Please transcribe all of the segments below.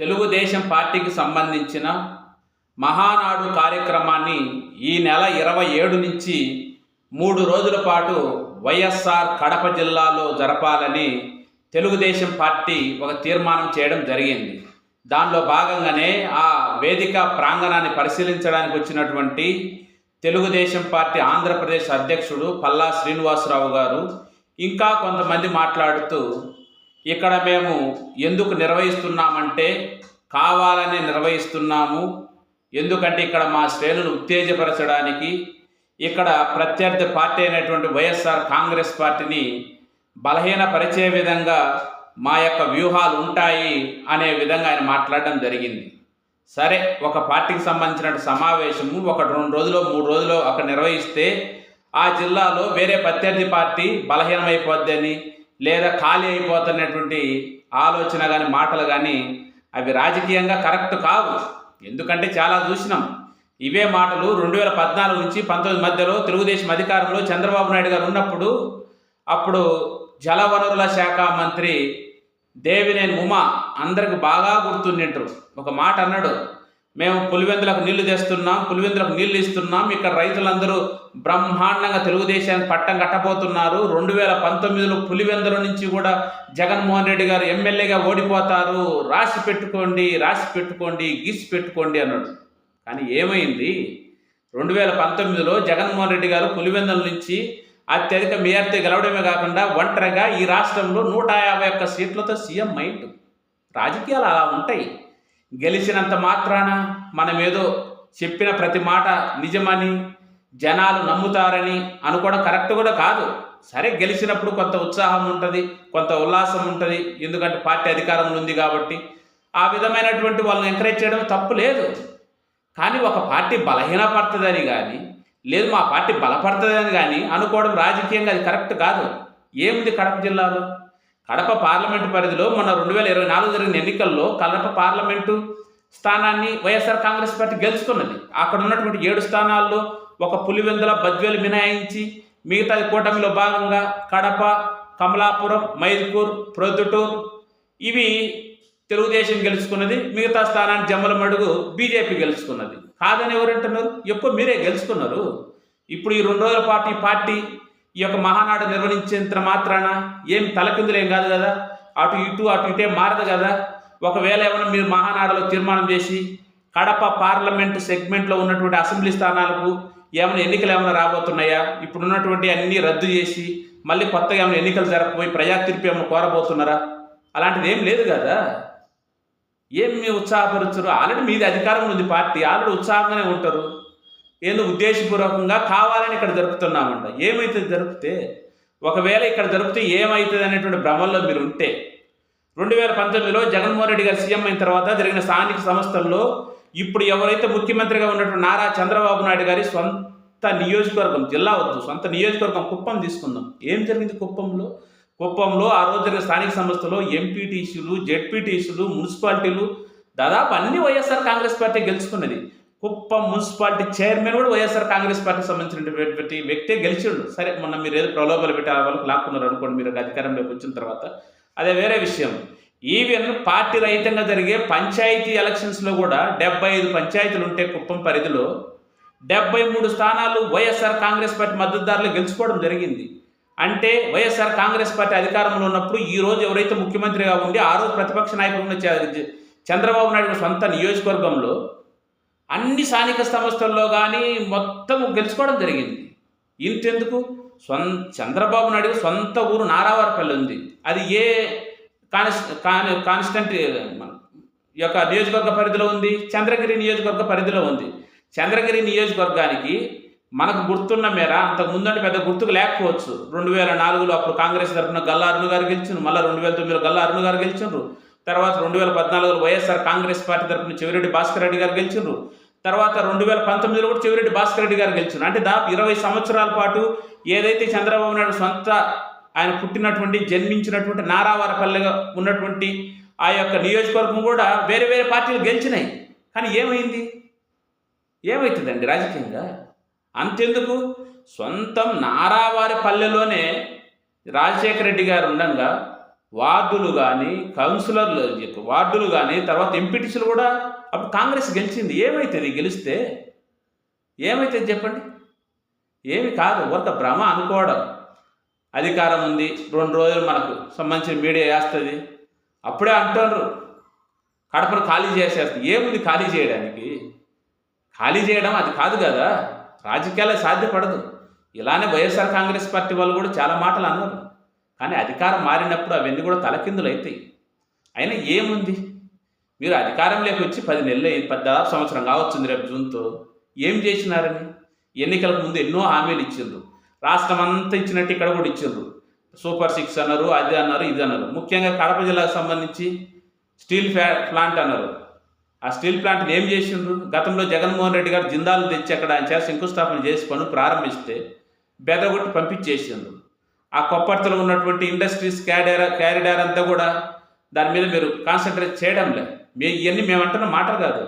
తెలుగుదేశం పార్టీకి సంబంధించిన మహానాడు కార్యక్రమాన్ని ఈ నెల ఇరవై ఏడు నుంచి మూడు రోజుల పాటు వైఎస్ఆర్ కడప జిల్లాలో జరపాలని తెలుగుదేశం పార్టీ ఒక తీర్మానం చేయడం జరిగింది. దానిలో భాగంగానే ఆ వేదిక ప్రాంగణాన్ని పరిశీలించడానికి వచ్చినటువంటి తెలుగుదేశం పార్టీ ఆంధ్రప్రదేశ్ అధ్యక్షుడు పల్లా శ్రీనివాసరావు గారు ఇంకా కొంతమంది మాట్లాడుతూ ఇక్కడ మేము ఎందుకు నిర్వహిస్తున్నామంటే కావాలని నిర్వహిస్తున్నాము. ఎందుకంటే ఇక్కడ మా శ్రేణులు ఉత్తేజపరచడానికి ఇక్కడ ప్రత్యర్థి పార్టీ అయినటువంటి వైఎస్ఆర్ కాంగ్రెస్ పార్టీని బలహీనపరిచే విధంగా మా యొక్క వ్యూహాలు ఉంటాయి అనే విధంగా ఆయన మాట్లాడడం జరిగింది. సరే ఒక పార్టీకి సంబంధించిన సమావేశము ఒక రెండు రోజులు మూడు రోజులు అక్కడ నిర్వహిస్తే ఆ జిల్లాలో వేరే ప్రత్యర్థి పార్టీ బలహీనమైపోద్దని లేదా ఖాళీ అయిపోతున్నటువంటి ఆలోచన కానీ మాటలు కానీ అవి రాజకీయంగా కరెక్ట్ కావు. ఎందుకంటే చాలా చూసినాం. ఇవే మాటలు రెండు వేల పద్నాలుగు నుంచి పంతొమ్మిది మధ్యలో తెలుగుదేశం అధికారంలో చంద్రబాబు నాయుడు గారు ఉన్నప్పుడు అప్పుడు జలవనరుల శాఖ మంత్రి దేవినేని ఉమా అందరికి బాగా గుర్తుండింటారు ఒక మాట అన్నాడు మేము పులివెందులకు నీళ్ళు తెస్తున్నాం పులివెందులకు నీళ్ళు ఇస్తున్నాం ఇక్కడ రైతులందరూ బ్రహ్మాండంగా తెలుగుదేశానికి పట్టం కట్టబోతున్నారు. రెండు వేల పంతొమ్మిదిలో పులివెందుల నుంచి కూడా జగన్మోహన్ రెడ్డి గారు ఎమ్మెల్యేగా ఓడిపోతారు. రాసి పెట్టుకోండి రాసి పెట్టుకోండి గీసి పెట్టుకోండి అన్నాడు. కానీ ఏమైంది? రెండు వేల పంతొమ్మిదిలో జగన్మోహన్ రెడ్డి గారు పులివెందుల నుంచి అత్యధిక మేయర్తో గెలవడమే కాకుండా ఒంటరిగా ఈ రాష్ట్రంలో నూట యాభై ఒక్క సీట్లతో సీఎం మైండ్ రాజకీయాలు అలా ఉంటాయి. గెలిచినంత మాత్రాన మనమేదో చెప్పిన ప్రతి మాట నిజమని జనాలు నమ్ముతారని అనుకోవడం కరెక్ట్ కూడా కాదు. సరే గెలిచినప్పుడు కొంత ఉత్సాహం ఉంటుంది కొంత ఉల్లాసం ఉంటుంది ఎందుకంటే పార్టీ అధికారంలో ఉంది కాబట్టి ఆ విధమైనటువంటి వాళ్ళని ఎంకరేజ్ చేయడం తప్పు లేదు. కానీ ఒక పార్టీ బలహీనపడుతుందని కానీ లేదు మా పార్టీ బలపడుతుందని కానీ అనుకోవడం రాజకీయంగా అది కరెక్ట్ కాదు. ఏముంది కడప జిల్లాలో? కడప పార్లమెంటు పరిధిలో మొన్న రెండు వేల ఇరవై నాలుగు జరిగిన ఎన్నికల్లో కడప పార్లమెంటు స్థానాన్ని వైఎస్ఆర్ కాంగ్రెస్ పార్టీ గెలుచుకున్నది. అక్కడ ఉన్నటువంటి ఏడు స్థానాల్లో ఒక పులివెందుల బద్వేలు మినహాయించి మిగతా కూటమిలో భాగంగా కడప కమలాపురం మైదుకూర్ ప్రొద్దుటూర్ ఇవి తెలుగుదేశం గెలుచుకున్నది. మిగతా స్థానాన్ని జమ్మలమడుగు బీజేపీ గెలుచుకున్నది. కాదని ఎవరంటున్నారు? ఎప్పుడు మీరే గెలుచుకున్నారు. ఇప్పుడు ఈ రెండు రోజుల పాటు ఈ పార్టీ ఈ యొక్క మహానాడు నిర్వహించేంత మాత్రాన ఏం తలకిందులేం కాదు కదా? అటు ఇటు అటు ఇటే మారదు కదా? ఒకవేళ ఏమైనా మీరు మహానాడులో తీర్మానం చేసి కడప పార్లమెంట్ సెగ్మెంట్లో ఉన్నటువంటి అసెంబ్లీ స్థానాలకు ఏమైనా ఎన్నికలు ఏమైనా రాబోతున్నాయా? ఇప్పుడు ఉన్నటువంటి అన్నీ రద్దు చేసి మళ్ళీ కొత్తగా ఏమైనా ఎన్నికలు జరగకపోయి ప్రజా తీర్పు ఏమైనా కోరబోతున్నారా? అలాంటిది ఏం లేదు కదా? ఏం మీ ఉత్సాహపరుచరు? ఆల్రెడీ మీది అధికారంలో ఉంది పార్టీ. ఆల్రెడీ ఉత్సాహంగానే ఉంటారు. ఏదో ఉద్దేశపూర్వకంగా కావాలని ఇక్కడ జరుపుతున్నామంట. ఏమైతుంది జరిపితే? ఒకవేళ ఇక్కడ జరిపితే ఏమవుతుంది అనేటువంటి భ్రమంలో మీరు ఉంటే. రెండు వేల పంతొమ్మిదిలో జగన్మోహన్ రెడ్డి గారు సీఎం అయిన తర్వాత జరిగిన స్థానిక సంస్థల్లో ఇప్పుడు ఎవరైతే ముఖ్యమంత్రిగా ఉన్నటువంటి నారా చంద్రబాబు నాయుడు గారి సొంత నియోజకవర్గం జిల్లా వద్దు సొంత నియోజకవర్గం కుప్పం తీసుకుందాం. ఏం జరిగింది కుప్పంలో? కుప్పంలో ఆ రోజు జరిగిన స్థానిక సంస్థలో ఎంపీటీసీలు జెడ్పీటీసీలు మున్సిపాలిటీలు దాదాపు అన్ని వైఎస్ఆర్ కాంగ్రెస్ పార్టీ గెలుచుకున్నది. కుప్పం మున్సిపాలిటీ చైర్మన్ కూడా వైఎస్ఆర్ కాంగ్రెస్ పార్టీకి సంబంధించినటువంటి వ్యక్తే గెలిచిండు. సరే మొన్న మీరు ఏదో ప్రలోభాలు పెట్టి ఆ వాళ్ళకి లాక్కున్నారు అనుకోండి మీరు అధికారంలోకి వచ్చిన తర్వాత. అదే వేరే విషయం. ఈవెన్ పార్టీ రహితంగా జరిగే పంచాయతీ ఎలక్షన్స్లో కూడా డెబ్బై ఐదు పంచాయతీలు ఉంటే కుప్పం పరిధిలో డెబ్బై మూడు స్థానాలు వైఎస్ఆర్ కాంగ్రెస్ పార్టీ మద్దతుదారులు గెలుచుకోవడం జరిగింది. అంటే వైఎస్ఆర్ కాంగ్రెస్ పార్టీ అధికారంలో ఉన్నప్పుడు ఈ రోజు ఎవరైతే ముఖ్యమంత్రిగా ఉండి ఆ రోజు ప్రతిపక్ష నాయకుడు చంద్రబాబు నాయుడు సొంత నియోజకవర్గంలో అన్ని స్థానిక సంస్థల్లో కానీ మొత్తం గెలుచుకోవడం జరిగింది. ఇంతెందుకు? సొంత చంద్రబాబు నాయుడు సొంత ఊరు నారావారపల్లి ఉంది. అది ఏ కానిస్ కాని కాన్స్టెంట్ యొక్క నియోజకవర్గ పరిధిలో ఉంది? చంద్రగిరి నియోజకవర్గ పరిధిలో ఉంది. చంద్రగిరి నియోజకవర్గానికి మనకు గుర్తున్న మేర అంతకు ముందంటే పెద్ద గుర్తుకు లేకపోవచ్చు. రెండు వేల నాలుగులో అప్పుడు కాంగ్రెస్ తరఫున గల్లా అరుణ్ గారు గెలిచిండ్రు. మళ్ళీ రెండు వేల తొమ్మిదిలో గల్లా అరుణ్ గారు గెలిచిండ్రు. తర్వాత రెండు వేల పద్నాలుగులో వైఎస్ఆర్ కాంగ్రెస్ పార్టీ తరఫున చెవిరెడ్డి భాస్కర్ రెడ్డి గారు గెలిచిండ్రు. తర్వాత రెండు వేల పంతొమ్మిదిలో కూడా చెవిరెడ్డి భాస్కర్ రెడ్డి గారు గెలిచారు. అంటే దాదాపు ఇరవై సంవత్సరాల పాటు ఏదైతే చంద్రబాబు నాయుడు సొంత ఆయన పుట్టినటువంటి జన్మించినటువంటి నారావారపల్లెగా ఉన్నటువంటి ఆ యొక్క నియోజకవర్గం కూడా వేరే వేరే పార్టీలు గెలిచినాయి. కానీ ఏమైంది? ఏమవుతుందండి రాజకీయంగా? అంతెందుకు? సొంతం నారావారి పల్లెలోనే రాజశేఖర రెడ్డి గారు ఉండగా వార్డులు కానీ కౌన్సిలర్లు వార్డులు కానీ తర్వాత ఎంపీటీసీలు కూడా అప్పుడు కాంగ్రెస్ గెలిచింది. ఏమైతుంది? గెలిస్తే ఏమైతుంది చెప్పండి? ఏమి కాదు. ఒక భ్రమ అనుకోవడం. అధికారం ఉంది. రెండు రోజులు మనకు సంబంధించిన మీడియా వేస్తుంది. అప్పుడే అంటున్నారు. కడపను ఖాళీ చేసేస్తుంది ఏముంది ఖాళీ చేయడానికి? ఖాళీ చేయడం అది కాదు కదా. రాజకీయాలే సాధ్యపడదు. ఇలానే వైఎస్ఆర్ కాంగ్రెస్ పార్టీ వాళ్ళు కూడా చాలా మాటలు అన్నారు. కానీ అధికారం మారినప్పుడు అవన్నీ కూడా తలకిందులు అవుతాయి అయినా ఏముంది? మీరు అధికారంలోకి వచ్చి పది నెలలు అయ్యి- పది దాదాపు సంవత్సరం కావచ్చుంది రేపు జూన్తో. ఏం చేసినారని? ఎన్నికలకు ముందు ఎన్నో హామీలు ఇచ్చిండ్రు. రాష్ట్రం అంతా ఇచ్చినట్టు ఇక్కడ కూడా ఇచ్చిండ్రు. సూపర్ సిక్స్ అన్నారు అది అన్నారు ఇది అన్నారు. ముఖ్యంగా కడప జిల్లాకు సంబంధించి స్టీల్ ఫ్యా ప్లాంట్ అన్నారు. ఆ స్టీల్ ప్లాంట్ని ఏం చేసిండ్రు? గతంలో జగన్మోహన్ రెడ్డి గారు జిందాలు తెచ్చి అక్కడ ఆయన చేసి శంకుస్థాపన చేసి పనులు ప్రారంభిస్తే బెదగొట్టి పంపించేసిండ్రు. ఆ కొప్పర్తలో ఉన్నటువంటి ఇండస్ట్రీస్ క్యారిడార్ క్యారిడార్ అంతా కూడా దాని మీద మీరు కాన్సన్ట్రేట్ చేయడం లే మీ ఇవన్నీ మేము అంటున్న మాటలు కాదు.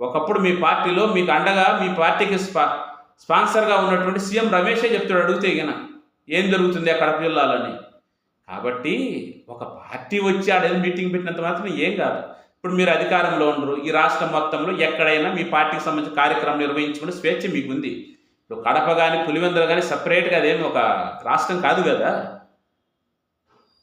ఒకప్పుడు మీ పార్టీలో మీకు అండగా మీ పార్టీకి స్పా స్పాన్సర్గా ఉన్నటువంటి సీఎం రమేషే చెప్తాడు అడిగితే ఇక ఏం జరుగుతుంది ఆ కడప జిల్లాలోని? కాబట్టి ఒక పార్టీ వచ్చి ఆడేది మీటింగ్ పెట్టినంత మాత్రం ఏం కాదు. ఇప్పుడు మీరు అధికారంలో ఉండరు. ఈ రాష్ట్రం మొత్తంలో ఎక్కడైనా మీ పార్టీకి సంబంధించిన కార్యక్రమం నిర్వహించుకునే స్వేచ్ఛ మీకు ఉంది ఇప్పుడు కడప కానీ పులివెందుల కానీ సపరేట్గా అదేమి ఒక రాష్ట్రం కాదు కదా.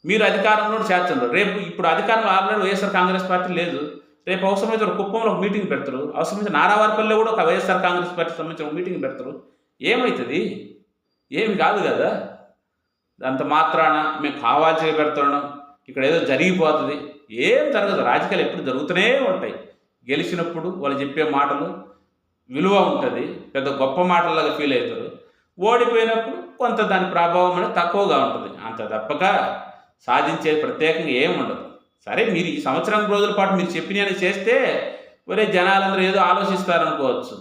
మీరు అధికారంలో చేర్చండి రేపు ఇప్పుడు అధికారంలో ఆల్రెడీ వైఎస్ఆర్ కాంగ్రెస్ పార్టీ లేదు. రేపు అవసరమైతే ఒక కుప్పంలో ఒక మీటింగ్ పెడతారు. అవసరమైతే నారావారిపల్లిలో కూడా ఒక వైఎస్ఆర్ కాంగ్రెస్ పార్టీ సంబంధించిన ఒక మీటింగ్ పెడతారు. ఏమవుతుంది ఏమి కాదు కదా. అంత మాత్రాన మేము కావాల్సి పెడుతున్నాం. ఇక్కడ ఏదో జరిగిపోతుంది. ఏం జరగదు. రాజకీయాలు ఎప్పుడు జరుగుతూనే ఉంటాయి. గెలిచినప్పుడు వాళ్ళు చెప్పే మాటలు విలువ ఉంటుంది పెద్ద గొప్ప మాటలాగా ఫీల్ అవుతారు. ఓడిపోయినప్పుడు కొంత దాని ప్రభావం అనేది తక్కువగా ఉంటుంది. అంత తప్పక సాధించేది ప్రత్యేకంగా ఏమి ఉండదు. సరే మీరు ఈ సంవత్సరం రోజుల పాటు మీరు చెప్పినవి చేస్తే ఒరే జనాలందరూ ఏదో ఆలోచిస్తారనుకోవచ్చు.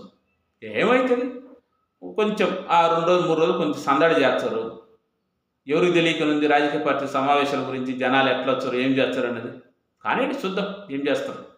ఏమవుతుంది కొంచెం ఆ రెండు రోజులు మూడు రోజులు కొంచెం సందడి చేస్తారు. ఎవరికి తెలియకనుంది రాజకీయ పార్టీ సమావేశాల గురించి జనాలు ఎట్లా వచ్చారు ఏం చేస్తారు అనేది కానీ చూద్దాం ఏం చేస్తారు.